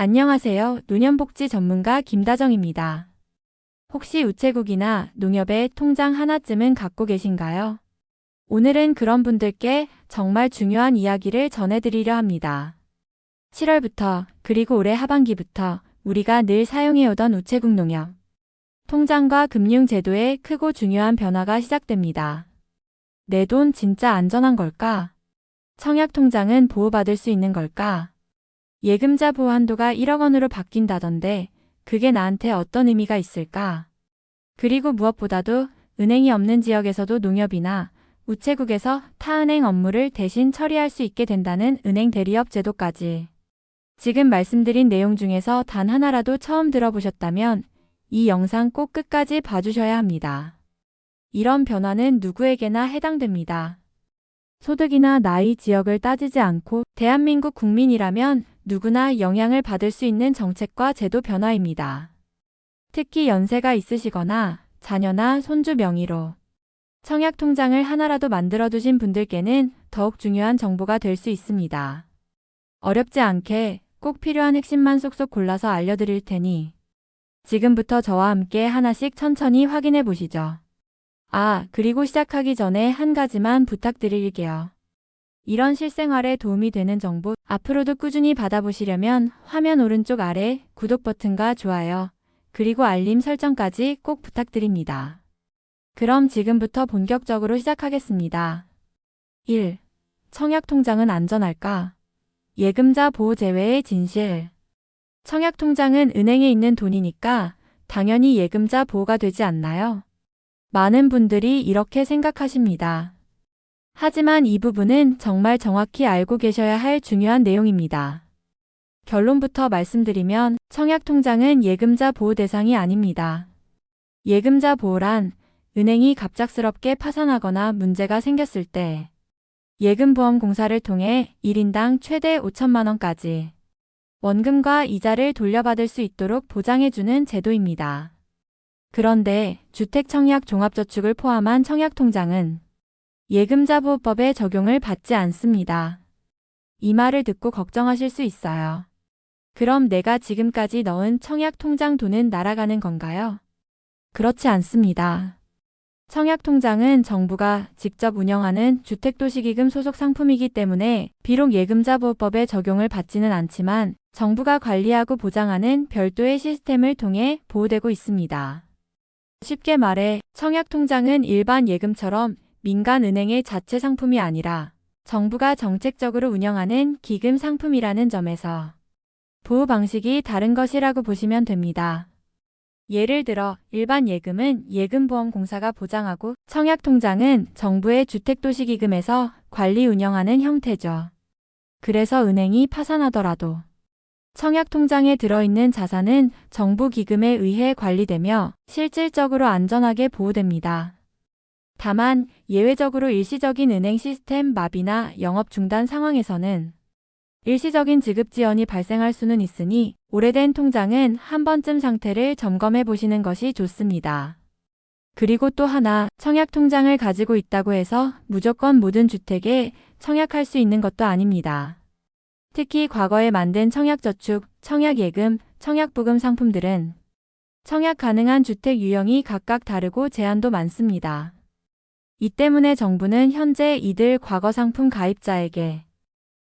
안녕하세요. 노년복지 전문가 김다정입니다. 혹시 우체국이나 농협의 통장 하나쯤은 갖고 계신가요? 오늘은 그런 분들께 정말 중요한 이야기를 전해드리려 합니다. 7월부터 그리고 올해 하반기부터 우리가 늘 사용해오던 우체국 농협 통장과 금융 제도에 크고 중요한 변화가 시작됩니다. 내 돈 진짜 안전한 걸까? 청약 통장은 보호받을 수 있는 걸까? 예금자 보호 한도가 1억 원으로 바뀐다던데 그게 나한테 어떤 의미가 있을까? 그리고 무엇보다도 은행이 없는 지역에서도 농협이나 우체국에서 타은행 업무를 대신 처리할 수 있게 된다는 은행 대리업 제도까지. 지금 말씀드린 내용 중에서 단 하나라도 처음 들어보셨다면 이 영상 꼭 끝까지 봐주셔야 합니다. 이런 변화는 누구에게나 해당됩니다. 소득이나 나이 지역을 따지지 않고 대한민국 국민이라면 누구나 영향을 받을 수 있는 정책과 제도 변화입니다. 특히 연세가 있으시거나 자녀나 손주 명의로 청약 통장을 하나라도 만들어 두신 분들께는 더욱 중요한 정보가 될 수 있습니다. 어렵지 않게 꼭 필요한 핵심만 쏙쏙 골라서 알려드릴 테니 지금부터 저와 함께 하나씩 천천히 확인해 보시죠. 아, 그리고 시작하기 전에 한 가지만 부탁드릴게요. 이런 실생활에 도움이 되는 정보 앞으로도 꾸준히 받아보시려면 화면 오른쪽 아래 구독 버튼과 좋아요, 그리고 알림 설정까지 꼭 부탁드립니다. 그럼 지금부터 본격적으로 시작하겠습니다. 1. 청약통장은 안전할까? 예금자 보호 제외의 진실. 청약통장은 은행에 있는 돈이니까 당연히 예금자 보호가 되지 않나요? 많은 분들이 이렇게 생각하십니다. 하지만 이 부분은 정말 정확히 알고 계셔야 할 중요한 내용입니다. 결론부터 말씀드리면 청약통장은 예금자 보호 대상이 아닙니다. 예금자 보호란 은행이 갑작스럽게 파산하거나 문제가 생겼을 때 예금보험공사를 통해 1인당 최대 5천만 원까지 원금과 이자를 돌려받을 수 있도록 보장해주는 제도입니다. 그런데 주택청약 종합저축을 포함한 청약통장은 예금자보호법의 적용을 받지 않습니다. 이 말을 듣고 걱정하실 수 있어요. 그럼 내가 지금까지 넣은 청약통장 돈은 날아가는 건가요? 그렇지 않습니다. 청약통장은 정부가 직접 운영하는 주택도시기금 소속 상품이기 때문에 비록 예금자보호법의 적용을 받지는 않지만 정부가 관리하고 보장하는 별도의 시스템을 통해 보호되고 있습니다. 쉽게 말해 청약통장은 일반 예금처럼 민간 은행의 자체 상품이 아니라 정부가 정책적으로 운영하는 기금 상품이라는 점에서 보호 방식이 다른 것이라고 보시면 됩니다. 예를 들어 일반 예금은 예금보험공사가 보장하고 청약통장은 정부의 주택도시기금에서 관리 운영하는 형태죠. 그래서 은행이 파산하더라도 청약통장에 들어있는 자산은 정부 기금에 의해 관리되며 실질적으로 안전하게 보호됩니다. 다만 예외적으로 일시적인 은행 시스템 마비나 영업 중단 상황에서는 일시적인 지급 지연이 발생할 수는 있으니 오래된 통장은 한 번쯤 상태를 점검해 보시는 것이 좋습니다. 그리고 또 하나 청약 통장을 가지고 있다고 해서 무조건 모든 주택에 청약할 수 있는 것도 아닙니다. 특히 과거에 만든 청약저축, 청약예금, 청약부금 상품들은 청약 가능한 주택 유형이 각각 다르고 제한도 많습니다. 이 때문에 정부는 현재 이들 과거 상품 가입자에게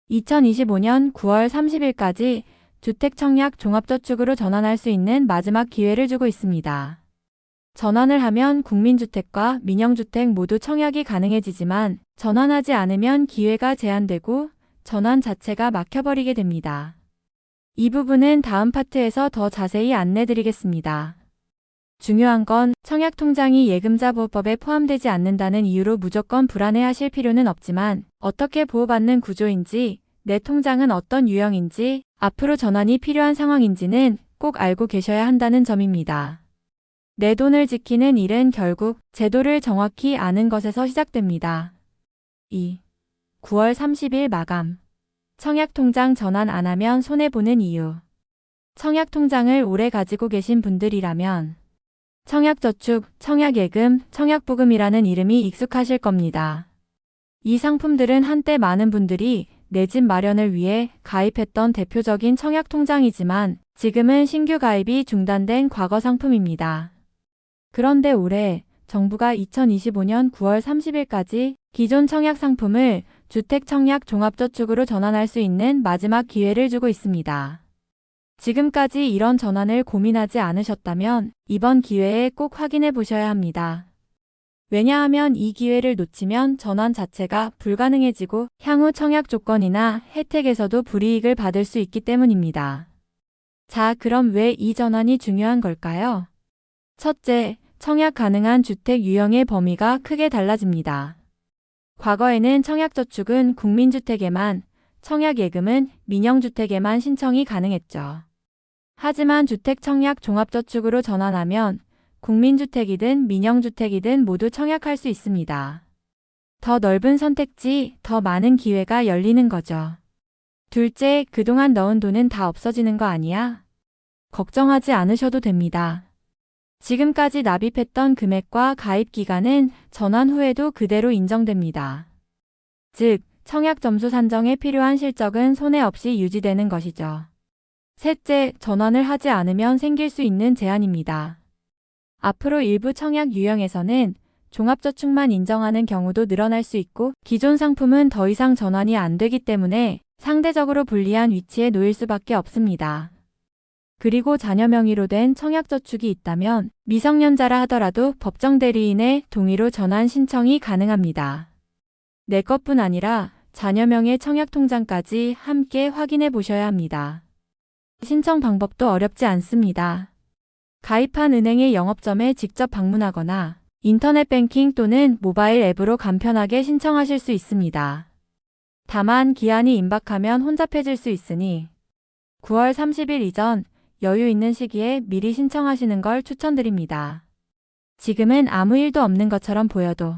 2025년 9월 30일까지 주택청약 종합저축으로 전환할 수 있는 마지막 기회를 주고 있습니다. 전환을 하면 국민주택과 민영주택 모두 청약이 가능해지지만 전환하지 않으면 기회가 제한되고 전환 자체가 막혀버리게 됩니다. 이 부분은 다음 파트에서 더 자세히 안내드리겠습니다. 중요한 건 청약 통장이 예금자 보호법에 포함되지 않는다는 이유로 무조건 불안해하실 필요는 없지만 어떻게 보호받는 구조인지 내 통장은 어떤 유형인지 앞으로 전환이 필요한 상황인지는 꼭 알고 계셔야 한다는 점입니다. 내 돈을 지키는 일은 결국 제도를 정확히 아는 것에서 시작됩니다. 2. 9월 30일 마감. 청약통장 전환 안 하면 손해보는 이유. 청약통장을 오래 가지고 계신 분들이라면 청약저축, 청약예금, 청약보금이라는 이름이 익숙하실 겁니다. 이 상품들은 한때 많은 분들이 내 집 마련을 위해 가입했던 대표적인 청약 통장이지만 지금은 신규 가입이 중단된 과거 상품입니다. 그런데 올해 정부가 2025년 9월 30일까지 기존 청약 상품을 주택 청약 종합저축으로 전환할 수 있는 마지막 기회를 주고 있습니다. 지금까지 이런 전환을 고민하지 않으셨다면 이번 기회에 꼭 확인해 보셔야 합니다. 왜냐하면 이 기회를 놓치면 전환 자체가 불가능해지고 향후 청약 조건이나 혜택에서도 불이익을 받을 수 있기 때문입니다. 자, 그럼 왜 이 전환이 중요한 걸까요? 첫째, 청약 가능한 주택 유형의 범위가 크게 달라집니다. 과거에는 청약저축은 국민주택에만, 청약예금은 민영주택에만 신청이 가능했죠. 하지만 주택청약 종합저축으로 전환하면 국민주택이든 민영주택이든 모두 청약할 수 있습니다. 더 넓은 선택지, 더 많은 기회가 열리는 거죠. 둘째, 그동안 넣은 돈은 다 없어지는 거 아니야? 걱정하지 않으셔도 됩니다. 지금까지 납입했던 금액과 가입 기간은 전환 후에도 그대로 인정됩니다. 즉, 청약 점수 산정에 필요한 실적은 손해 없이 유지되는 것이죠. 셋째, 전환을 하지 않으면 생길 수 있는 제한입니다. 앞으로 일부 청약 유형에서는 종합저축만 인정하는 경우도 늘어날 수 있고 기존 상품은 더 이상 전환이 안 되기 때문에 상대적으로 불리한 위치에 놓일 수밖에 없습니다. 그리고 자녀 명의로 된 청약저축이 있다면 미성년자라 하더라도 법정 대리인의 동의로 전환 신청이 가능합니다. 내 것뿐 아니라 자녀 명의 청약통장까지 함께 확인해 보셔야 합니다. 신청 방법도 어렵지 않습니다. 가입한 은행의 영업점에 직접 방문하거나 인터넷 뱅킹 또는 모바일 앱으로 간편하게 신청하실 수 있습니다. 다만 기한이 임박하면 혼잡해질 수 있으니 9월 30일 이전 여유 있는 시기에 미리 신청하시는 걸 추천드립니다. 지금은 아무 일도 없는 것처럼 보여도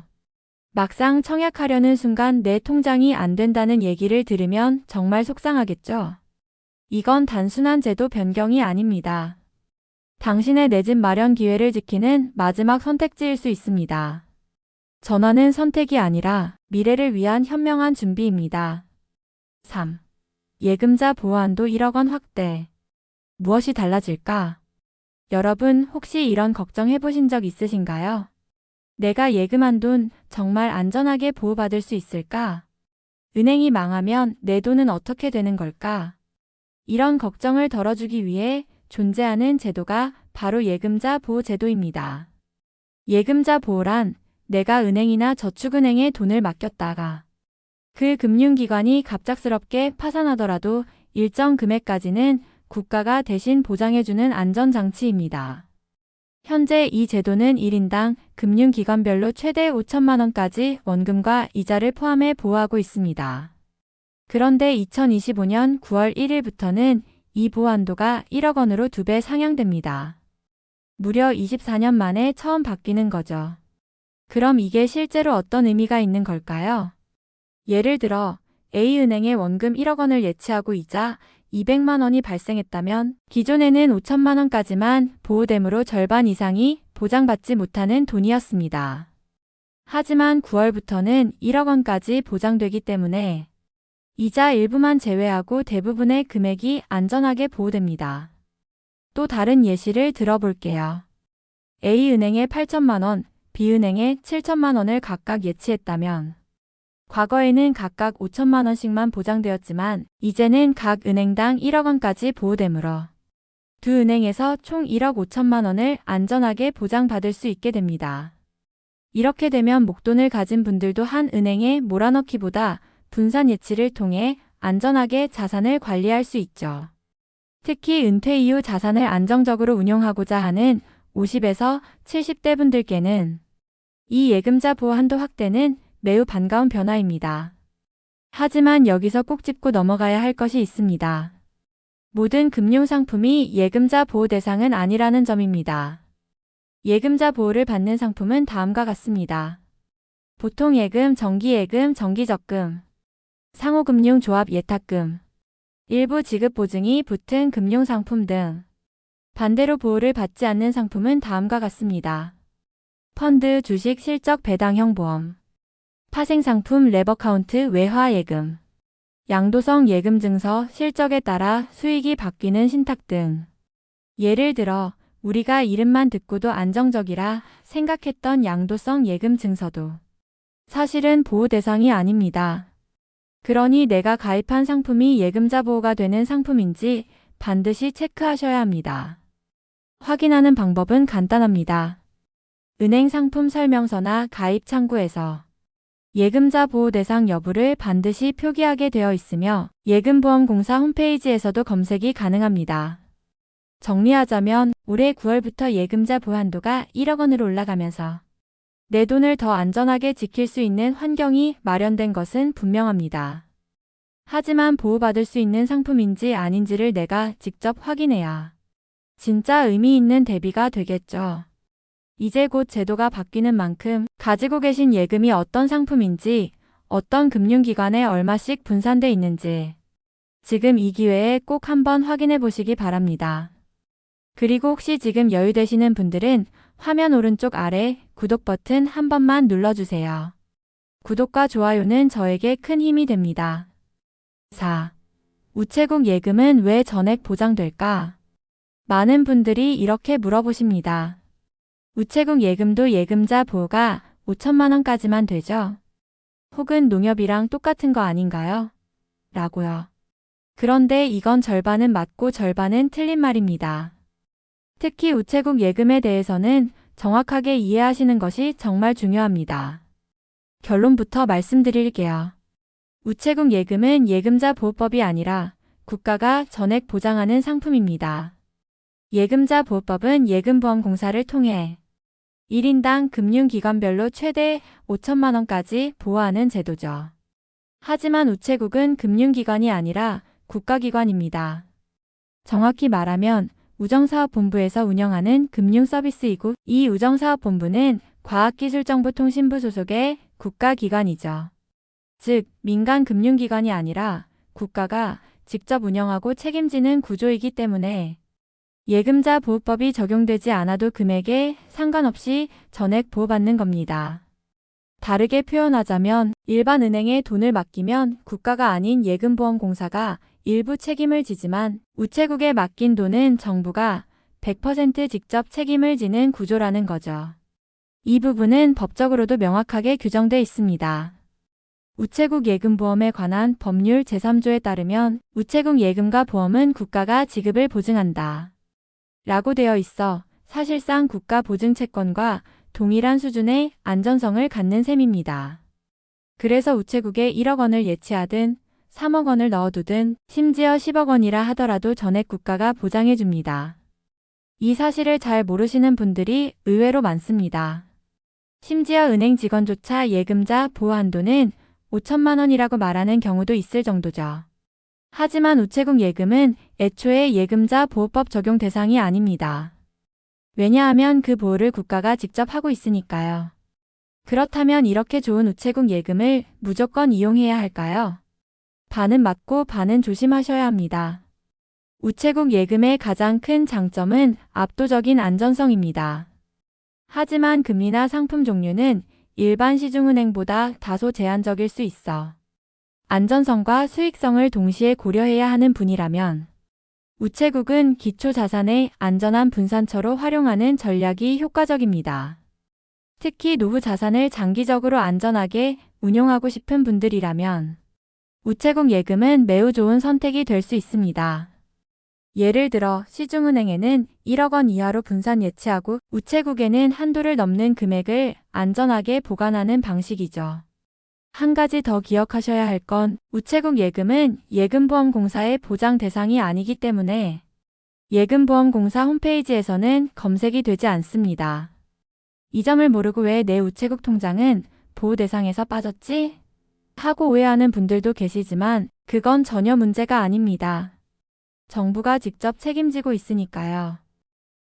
막상 청약하려는 순간 내 통장이 안 된다는 얘기를 들으면 정말 속상하겠죠? 이건 단순한 제도 변경이 아닙니다. 당신의 내 집 마련 기회를 지키는 마지막 선택지일 수 있습니다. 전환은 선택이 아니라 미래를 위한 현명한 준비입니다. 3. 예금자 보호한도 1억 원 확대. 무엇이 달라질까? 여러분 혹시 이런 걱정 해 보신 적 있으신가요? 내가 예금한 돈 정말 안전하게 보호받을 수 있을까? 은행이 망하면 내 돈은 어떻게 되는 걸까? 이런 걱정을 덜어주기 위해 존재하는 제도가 바로 예금자 보호 제도입니다. 예금자 보호란 내가 은행이나 저축은행에 돈을 맡겼다가 그 금융기관이 갑작스럽게 파산하더라도 일정 금액까지는 국가가 대신 보장해주는 안전장치입니다. 현재 이 제도는 1인당 금융기관별로 최대 5천만 원까지 원금과 이자를 포함해 보호하고 있습니다. 그런데 2025년 9월 1일부터는 이 보호한도가 1억 원으로 2배 상향됩니다. 무려 24년 만에 처음 바뀌는 거죠. 그럼 이게 실제로 어떤 의미가 있는 걸까요? 예를 들어 A은행에 원금 1억 원을 예치하고 이자 200만 원이 발생했다면 기존에는 5천만 원까지만 보호됨으로 절반 이상이 보장받지 못하는 돈이었습니다. 하지만 9월부터는 1억 원까지 보장되기 때문에 이자 일부만 제외하고 대부분의 금액이 안전하게 보호됩니다. 또 다른 예시를 들어볼게요. A은행에 8천만 원, B은행에 7천만 원을 각각 예치했다면 과거에는 각각 5천만 원씩만 보장되었지만 이제는 각 은행당 1억 원까지 보호되므로 두 은행에서 총 1억 5천만 원을 안전하게 보장받을 수 있게 됩니다. 이렇게 되면 목돈을 가진 분들도 한 은행에 몰아넣기보다 분산 예치를 통해 안전하게 자산을 관리할 수 있죠. 특히 은퇴 이후 자산을 안정적으로 운용하고자 하는 50에서 70대 분들께는 이 예금자 보호 한도 확대는 매우 반가운 변화입니다. 하지만 여기서 꼭 짚고 넘어가야 할 것이 있습니다. 모든 금융상품이 예금자 보호 대상은 아니라는 점입니다. 예금자 보호를 받는 상품은 다음과 같습니다. 보통 예금, 정기예금, 정기적금, 상호금융조합 예탁금, 일부 지급 보증이 붙은 금융상품 등 반대로 보호를 받지 않는 상품은 다음과 같습니다. 펀드, 주식, 실적 배당형 보험, 파생상품, 레버카운트, 외화 예금, 양도성 예금 증서, 실적에 따라 수익이 바뀌는 신탁 등. 예를 들어 우리가 이름만 듣고도 안정적이라 생각했던 양도성 예금 증서도 사실은 보호 대상이 아닙니다. 그러니 내가 가입한 상품이 예금자 보호가 되는 상품인지 반드시 체크하셔야 합니다. 확인하는 방법은 간단합니다. 은행 상품 설명서나 가입 창구에서 예금자 보호 대상 여부를 반드시 표기하게 되어 있으며 예금보험공사 홈페이지에서도 검색이 가능합니다. 정리하자면 올해 9월부터 예금자 보한도가 1억 원으로 올라가면서 내 돈을 더 안전하게 지킬 수 있는 환경이 마련된 것은 분명합니다. 하지만 보호받을 수 있는 상품인지 아닌지를 내가 직접 확인해야 진짜 의미 있는 대비가 되겠죠. 이제 곧 제도가 바뀌는 만큼 가지고 계신 예금이 어떤 상품인지 어떤 금융기관에 얼마씩 분산돼 있는지 지금 이 기회에 꼭 한번 확인해 보시기 바랍니다. 그리고 혹시 지금 여유되시는 분들은 화면 오른쪽 아래 구독 버튼 한 번만 눌러주세요. 구독과 좋아요는 저에게 큰 힘이 됩니다. 4. 우체국 예금은 왜 전액 보장될까? 많은 분들이 이렇게 물어보십니다. 우체국 예금도 예금자 보호가 5천만 원까지만 되죠? 혹은 농협이랑 똑같은 거 아닌가요? 라고요. 그런데 이건 절반은 맞고 절반은 틀린 말입니다. 특히 우체국 예금에 대해서는 정확하게 이해하시는 것이 정말 중요합니다. 결론부터 말씀드릴게요. 우체국 예금은 예금자 보호법이 아니라 국가가 전액 보장하는 상품입니다. 예금자 보호법은 예금보험공사를 통해 1인당 금융기관별로 최대 5천만 원까지 보호하는 제도죠. 하지만 우체국은 금융기관이 아니라 국가기관입니다. 정확히 말하면 우정사업본부에서 운영하는 금융서비스이고 이 우정사업본부는 과학기술정보통신부 소속의 국가기관이죠. 즉, 민간 금융기관이 아니라 국가가 직접 운영하고 책임지는 구조이기 때문에 예금자 보호법이 적용되지 않아도 금액에 상관없이 전액 보호받는 겁니다. 다르게 표현하자면 일반 은행에 돈을 맡기면 국가가 아닌 예금보험공사가 일부 책임을 지지만 우체국에 맡긴 돈은 정부가 100% 직접 책임을 지는 구조라는 거죠. 이 부분은 법적으로도 명확하게 규정돼 있습니다. 우체국 예금보험에 관한 법률 제3조에 따르면 우체국 예금과 보험은 국가가 지급을 보증한다. 라고 되어 있어 사실상 국가 보증 채권과 동일한 수준의 안전성을 갖는 셈입니다. 그래서 우체국에 1억 원을 예치하든 3억 원을 넣어두든 심지어 10억 원이라 하더라도 전액 국가가 보장해 줍니다. 이 사실을 잘 모르시는 분들이 의외로 많습니다. 심지어 은행 직원조차 예금자 보호 한도는 5천만 원이라고 말하는 경우도 있을 정도죠. 하지만 우체국 예금은 애초에 예금자 보호법 적용 대상이 아닙니다. 왜냐하면 그 보호를 국가가 직접 하고 있으니까요. 그렇다면 이렇게 좋은 우체국 예금을 무조건 이용해야 할까요? 반은 맞고 반은 조심하셔야 합니다. 우체국 예금의 가장 큰 장점은 압도적인 안전성입니다. 하지만 금리나 상품 종류는 일반 시중은행보다 다소 제한적일 수 있어 안전성과 수익성을 동시에 고려해야 하는 분이라면 우체국은 기초 자산의 안전한 분산처로 활용하는 전략이 효과적입니다. 특히 노후 자산을 장기적으로 안전하게 운용하고 싶은 분들이라면 우체국 예금은 매우 좋은 선택이 될 수 있습니다. 예를 들어 시중은행에는 1억 원 이하로 분산 예치하고 우체국에는 한도를 넘는 금액을 안전하게 보관하는 방식이죠. 한 가지 더 기억하셔야 할 건 우체국 예금은 예금보험공사의 보장 대상이 아니기 때문에 예금보험공사 홈페이지에서는 검색이 되지 않습니다. 이 점을 모르고 왜 내 우체국 통장은 보호 대상에서 빠졌지? 하고 오해하는 분들도 계시지만 그건 전혀 문제가 아닙니다. 정부가 직접 책임지고 있으니까요.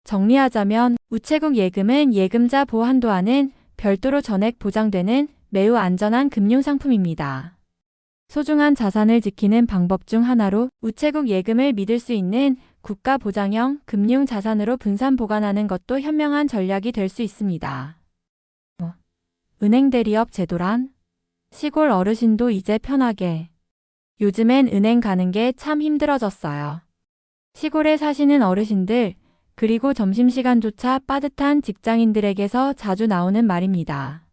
정리하자면 우체국 예금은 예금자 보호 한도와는 별도로 전액 보장되는 매우 안전한 금융상품입니다. 소중한 자산을 지키는 방법 중 하나로 우체국 예금을 믿을 수 있는 국가 보장형 금융 자산으로 분산 보관하는 것도 현명한 전략이 될 수 있습니다. 은행 대리업 제도란 시골 어르신도 이제 편하게 요즘엔 은행 가는 게 참 힘들어졌어요. 시골에 사시는 어르신들, 그리고 점심시간조차 빠듯한 직장인들에게서 자주 나오는 말입니다.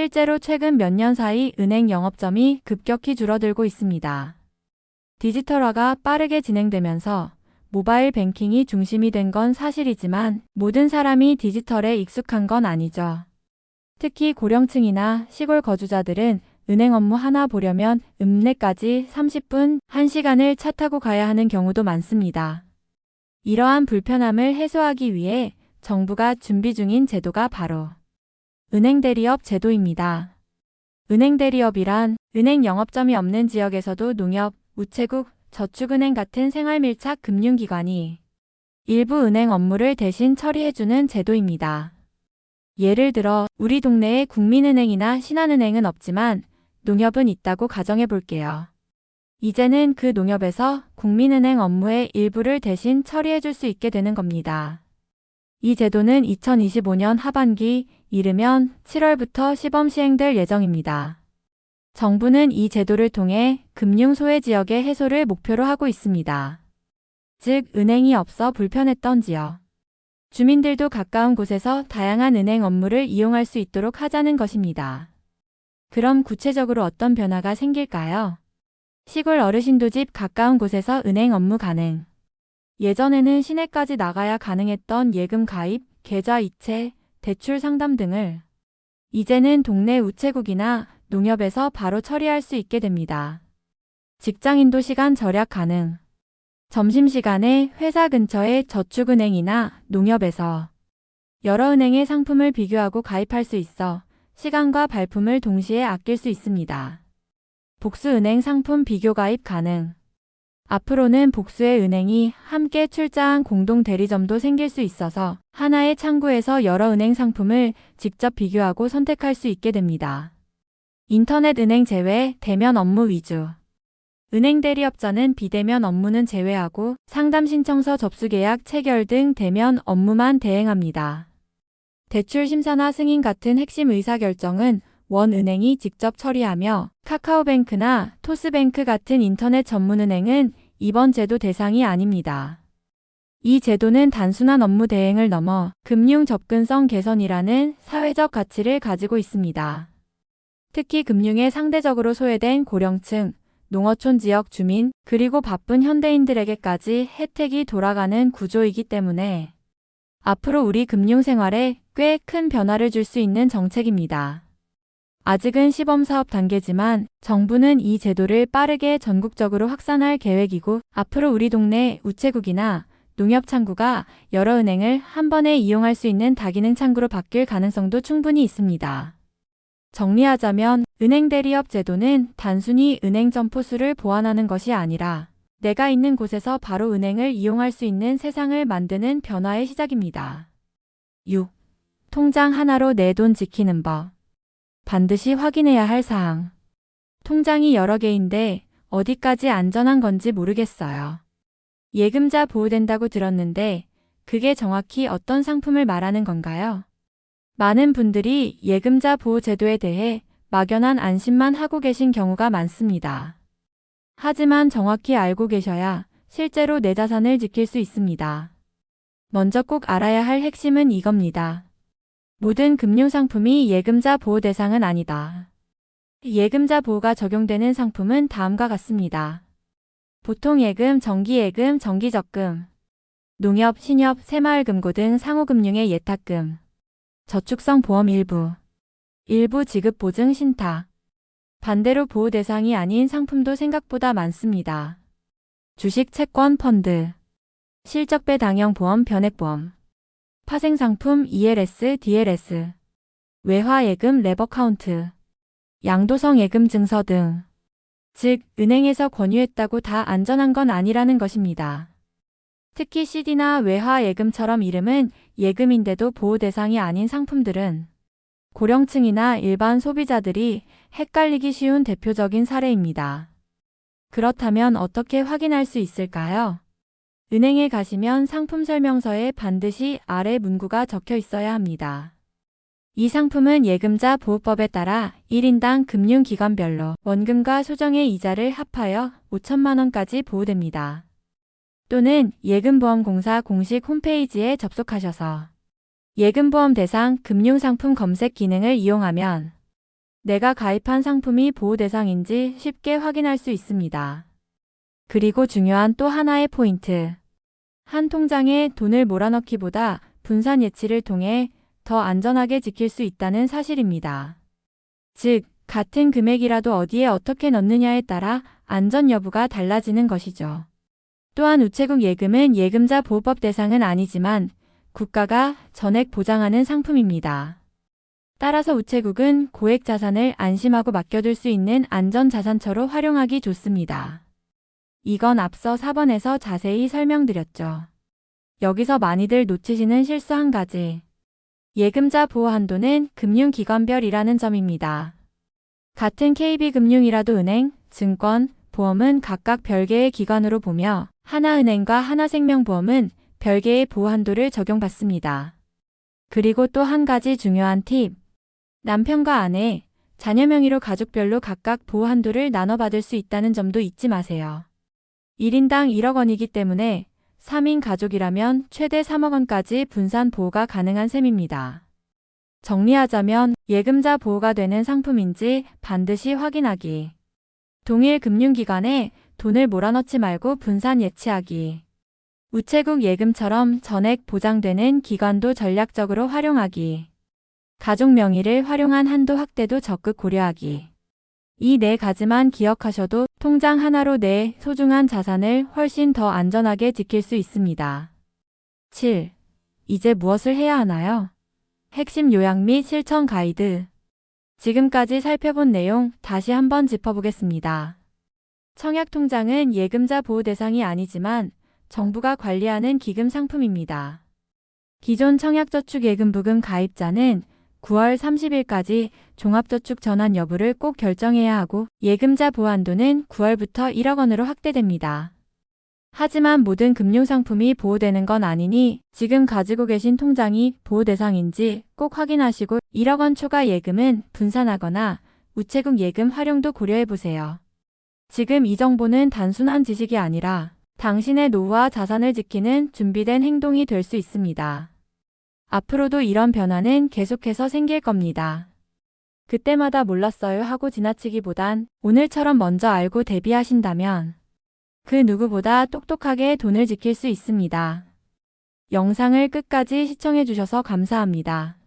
실제로 최근 몇 년 사이 은행 영업점이 급격히 줄어들고 있습니다. 디지털화가 빠르게 진행되면서 모바일 뱅킹이 중심이 된 건 사실이지만 모든 사람이 디지털에 익숙한 건 아니죠. 특히 고령층이나 시골 거주자들은 은행 업무 하나 보려면 읍내까지 30분, 1시간을 차 타고 가야 하는 경우도 많습니다. 이러한 불편함을 해소하기 위해 정부가 준비 중인 제도가 바로 은행 대리업 제도입니다. 은행 대리업이란 은행 영업점이 없는 지역에서도 농협, 우체국, 저축은행 같은 생활 밀착 금융기관이 일부 은행 업무를 대신 처리해주는 제도입니다. 예를 들어 우리 동네에 국민은행이나 신한은행은 없지만 농협은 있다고 가정해 볼게요. 이제는 그 농협에서 국민은행 업무의 일부를 대신 처리해 줄 수 있게 되는 겁니다. 이 제도는 2025년 하반기 이르면 7월부터 시범 시행될 예정입니다. 정부는 이 제도를 통해 금융 소외 지역의 해소를 목표로 하고 있습니다. 즉, 은행이 없어 불편했던 지역. 주민들도 가까운 곳에서 다양한 은행 업무를 이용할 수 있도록 하자는 것입니다. 그럼 구체적으로 어떤 변화가 생길까요? 시골 어르신도 집 가까운 곳에서 은행 업무 가능. 예전에는 시내까지 나가야 가능했던 예금 가입, 계좌 이체, 대출 상담 등을 이제는 동네 우체국이나 농협에서 바로 처리할 수 있게 됩니다. 직장인도 시간 절약 가능. 점심시간에 회사 근처의 저축은행이나 농협에서 여러 은행의 상품을 비교하고 가입할 수 있어 시간과 발품을 동시에 아낄 수 있습니다. 복수은행 상품 비교 가입 가능. 앞으로는 복수의 은행이 함께 출자한 공동 대리점도 생길 수 있어서 하나의 창구에서 여러 은행 상품을 직접 비교하고 선택할 수 있게 됩니다. 인터넷 은행 제외 대면 업무 위주. 은행 대리업자는 비대면 업무는 제외하고 상담 신청서 접수 계약 체결 등 대면 업무만 대행합니다. 대출 심사나 승인 같은 핵심 의사결정은 원은행이 직접 처리하며 카카오뱅크나 토스뱅크 같은 인터넷 전문은행은 이번 제도 대상이 아닙니다. 이 제도는 단순한 업무 대행을 넘어 금융 접근성 개선이라는 사회적 가치를 가지고 있습니다. 특히 금융에 상대적으로 소외된 고령층, 농어촌 지역 주민, 그리고 바쁜 현대인들에게까지 혜택이 돌아가는 구조이기 때문에 앞으로 우리 금융 생활에 꽤 큰 변화를 줄 수 있는 정책입니다. 아직은 시범 사업 단계지만 정부는 이 제도를 빠르게 전국적으로 확산할 계획이고 앞으로 우리 동네 우체국이나 농협 창구가 여러 은행을 한 번에 이용할 수 있는 다기능 창구로 바뀔 가능성도 충분히 있습니다. 정리하자면 은행 대리업 제도는 단순히 은행 점포 수를 보완하는 것이 아니라 내가 있는 곳에서 바로 은행을 이용할 수 있는 세상을 만드는 변화의 시작입니다. 6. 통장 하나로 내 돈 지키는 법. 반드시 확인해야 할 사항. 통장이 여러 개인데 어디까지 안전한 건지 모르겠어요. 예금자 보호된다고 들었는데 그게 정확히 어떤 상품을 말하는 건가요? 많은 분들이 예금자 보호 제도에 대해 막연한 안심만 하고 계신 경우가 많습니다. 하지만 정확히 알고 계셔야 실제로 내 자산을 지킬 수 있습니다. 먼저 꼭 알아야 할 핵심은 이겁니다. 모든 금융상품이 예금자 보호 대상은 아니다. 예금자 보호가 적용되는 상품은 다음과 같습니다. 보통 예금, 정기예금, 정기적금, 농협, 신협, 새마을금고 등 상호금융의 예탁금, 저축성 보험 일부, 일부 지급 보증 신탁. 반대로 보호 대상이 아닌 상품도 생각보다 많습니다. 주식 채권 펀드, 실적 배 당형 보험 변액보험, 파생상품 ELS, DLS, 외화예금 레버카운트, 양도성 예금 증서 등. 즉, 은행에서 권유했다고 다 안전한 건 아니라는 것입니다. 특히 CD나 외화예금처럼 이름은 예금인데도 보호 대상이 아닌 상품들은 고령층이나 일반 소비자들이 헷갈리기 쉬운 대표적인 사례입니다. 그렇다면 어떻게 확인할 수 있을까요? 은행에 가시면 상품 설명서에 반드시 아래 문구가 적혀 있어야 합니다. 이 상품은 예금자 보호법에 따라 1인당 금융기관별로 원금과 소정의 이자를 합하여 5천만 원까지 보호됩니다. 또는 예금보험공사 공식 홈페이지에 접속하셔서 예금보험 대상 금융상품 검색 기능을 이용하면 내가 가입한 상품이 보호 대상인지 쉽게 확인할 수 있습니다. 그리고 중요한 또 하나의 포인트. 한 통장에 돈을 몰아넣기보다 분산 예치를 통해 더 안전하게 지킬 수 있다는 사실입니다. 즉, 같은 금액이라도 어디에 어떻게 넣느냐에 따라 안전 여부가 달라지는 것이죠. 또한 우체국 예금은 예금자 보호법 대상은 아니지만 국가가 전액 보장하는 상품입니다. 따라서 우체국은 고액 자산을 안심하고 맡겨둘 수 있는 안전 자산처로 활용하기 좋습니다. 이건 앞서 4번에서 자세히 설명드렸죠. 여기서 많이들 놓치시는 실수 한 가지. 예금자 보호 한도는 금융기관별이라는 점입니다. 같은 KB금융이라도 은행, 증권, 보험은 각각 별개의 기관으로 보며 하나은행과 하나생명보험은 별개의 보호 한도를 적용받습니다. 그리고 또 한 가지 중요한 팁. 남편과 아내, 자녀 명의로 가족별로 각각 보호 한도를 나눠 받을 수 있다는 점도 잊지 마세요. 1인당 1억 원이기 때문에 3인 가족이라면 최대 3억 원까지 분산 보호가 가능한 셈입니다. 정리하자면 예금자 보호가 되는 상품인지 반드시 확인하기. 동일 금융기관에 돈을 몰아넣지 말고 분산 예치하기. 우체국 예금처럼 전액 보장되는 기관도 전략적으로 활용하기. 가족 명의를 활용한 한도 확대도 적극 고려하기. 이 네 가지만 기억하셔도 통장 하나로 내 소중한 자산을 훨씬 더 안전하게 지킬 수 있습니다. 7. 이제 무엇을 해야 하나요? 핵심 요약 및 실천 가이드. 지금까지 살펴본 내용 다시 한번 짚어보겠습니다. 청약 통장은 예금자 보호 대상이 아니지만 정부가 관리하는 기금 상품입니다. 기존 청약저축예금부금 가입자는 9월 30일까지 종합저축 전환 여부를 꼭 결정해야 하고 예금자 보호한도는 9월부터 1억 원으로 확대됩니다. 하지만 모든 금융상품이 보호되는 건 아니니 지금 가지고 계신 통장이 보호 대상인지 꼭 확인하시고 1억 원 초과 예금은 분산하거나 우체국 예금 활용도 고려해 보세요. 지금 이 정보는 단순한 지식이 아니라 당신의 노후와 자산을 지키는 준비된 행동이 될 수 있습니다. 앞으로도 이런 변화는 계속해서 생길 겁니다. 그때마다 몰랐어요 하고 지나치기보단 오늘처럼 먼저 알고 대비하신다면 그 누구보다 똑똑하게 돈을 지킬 수 있습니다. 영상을 끝까지 시청해주셔서 감사합니다.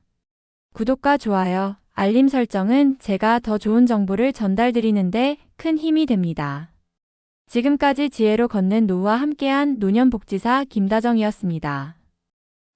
구독과 좋아요, 알림 설정은 제가 더 좋은 정보를 전달드리는데 큰 힘이 됩니다. 지금까지 지혜로 걷는 노후와 함께한 노년복지사 김다정이었습니다.